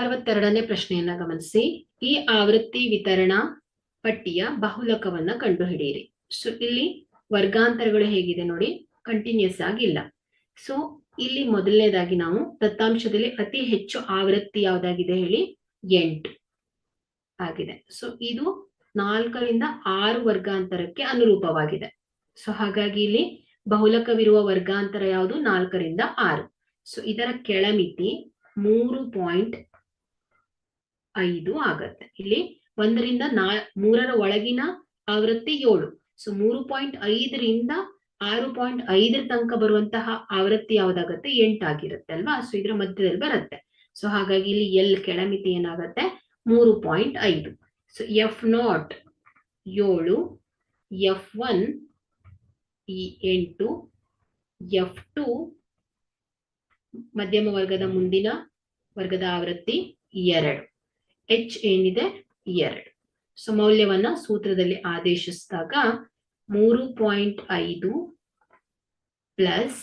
ಅರವತ್ತೆರಡನೇ ಪ್ರಶ್ನೆಯನ್ನ ಗಮನಿಸಿ. ಈ ಆವೃತ್ತಿ ವಿತರಣಾ ಪಟ್ಟಿಯ ಬಹುಲಕವನ್ನ ಕಂಡುಹಿಡಿಯಿರಿ. ಸೊ ಇಲ್ಲಿ ವರ್ಗಾಂತರಗಳು ಹೇಗಿದೆ ನೋಡಿ ಕಂಟಿನ್ಯೂಸ್ ಆಗಿಲ್ಲ ಸೊ ಇಲ್ಲಿ ಮೊದಲನೇದಾಗಿ ನಾವು ದತ್ತಾಂಶದಲ್ಲಿ ಅತಿ ಹೆಚ್ಚು ಆವೃತ್ತಿ ಯಾವ್ದಾಗಿದೆ ಹೇಳಿ, ಎಂಟು ಆಗಿದೆ. ಸೊ ಇದು ನಾಲ್ಕರಿಂದ ಆರು ವರ್ಗಾಂತರಕ್ಕೆ ಅನುರೂಪವಾಗಿದೆ. ಸೊ ಹಾಗಾಗಿ ಇಲ್ಲಿ ಬಹುಲಕವಿರುವ ವರ್ಗಾಂತರ ಯಾವುದು? ನಾಲ್ಕರಿಂದ ಆರು. ಸೊ ಇದರ ಕೆಳಮಿತಿ ಮೂರು ಪಾಯಿಂಟ್ ಐದು ಆಗತ್ತೆ. ಇಲ್ಲಿ ಒಂದರಿಂದ ನಾ, ಮೂರರ ಒಳಗಿನ ಆವೃತ್ತಿ ಏಳು. ಸೊ ಮೂರು ಪಾಯಿಂಟ್ ಐದರಿಂದ ಆರು ಪಾಯಿಂಟ್ ಐದರ ತನಕ ಬರುವಂತಹ ಆವೃತ್ತಿ ಯಾವ್ದಾಗತ್ತೆ? ಎಂಟಾಗಿರುತ್ತೆ ಅಲ್ವಾ? ಸೊ ಇದ್ರ ಮಧ್ಯದಲ್ಲಿ ಬರುತ್ತೆ. ಸೊ ಹಾಗಾಗಿ ಇಲ್ಲಿ ಎಲ್ ಕೆಳಮಿತಿ ಏನಾಗತ್ತೆ? ಮೂರು ಪಾಯಿಂಟ್ ಐದು. ಸೊ ಎಫ್ ನಾಟ್ ಏಳು ಎಫ್ ಒನ್ ಎಂಟು ಎಫ್ ಟು ಮಧ್ಯಮ ವರ್ಗದ ಮುಂದಿನ ವರ್ಗದ ಆವೃತ್ತಿ ಎರಡು. ಎಚ್ ಏನಿದೆ? ಎರಡು ಸೊ ಮೌಲ್ಯವನ್ನ ಸೂತ್ರದಲ್ಲಿ ಆದೇಶಿಸಿದಾಗ ಮೂರು ಪಾಯಿಂಟ್ ಐದು ಪ್ಲಸ್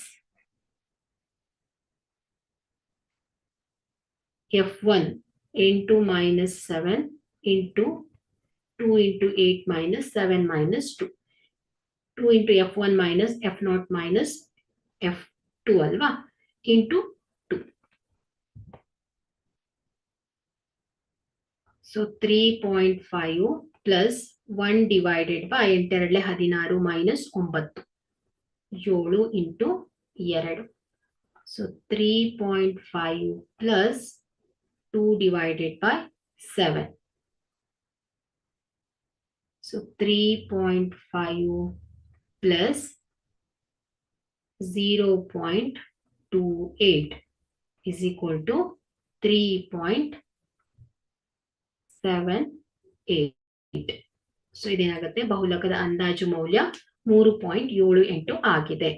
ಎಫ್ ಒನ್ ಎಂಟು minus seven into two into eight minus seven minus two. Two into F one minus F naught minus F two ಅಲ್ವಾ? Into two so three point five plus one divided by ಎಂಟೆರಡ್ಲೆ ಹದಿನಾರು minus ಒಂಬತ್ತು. ಏಳು into ಎರಡು. So three point five plus two divided by seven so three point five plus zero point two eight is equal to three point seven eight so ಇದೇನಾಗುತ್ತೆ? ಬಹುಲಕದ ಅಂದಾಜು ಮೌಲ್ಯ ಮೂರು point ಏಳು ಎಂಟು ಆಗಿದೆ.